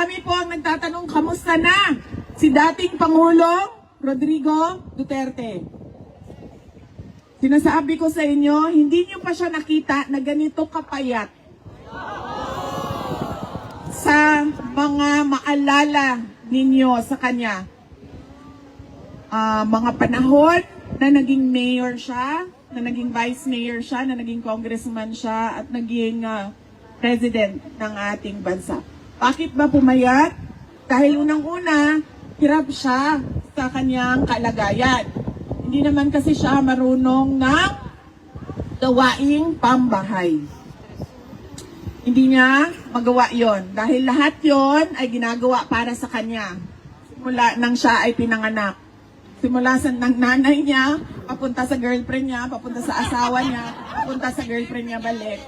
Marami po ang nagtatanong, kamusta na si dating Pangulong Rodrigo Duterte? Sinasabi ko sa inyo, hindi niyo pa siya nakita na ganito kapayat sa mga maalala ninyo sa kanya. Ah, mga panahon na naging mayor siya, na naging vice mayor siya, na naging congressman siya, at naging ah, president ng ating bansa. Bakit ba pumayat? Dahil unang-una, hirap siya sa kanyang kalagayan. Hindi naman kasi siya marunong ng gawaing pambahay. Hindi niya magawa yon dahil lahat yon ay ginagawa para sa kanya. Simula nang siya ay pinanganak. Simula sa ng nanay niya, papunta sa girlfriend niya, papunta sa asawa niya, papunta sa girlfriend niya balik.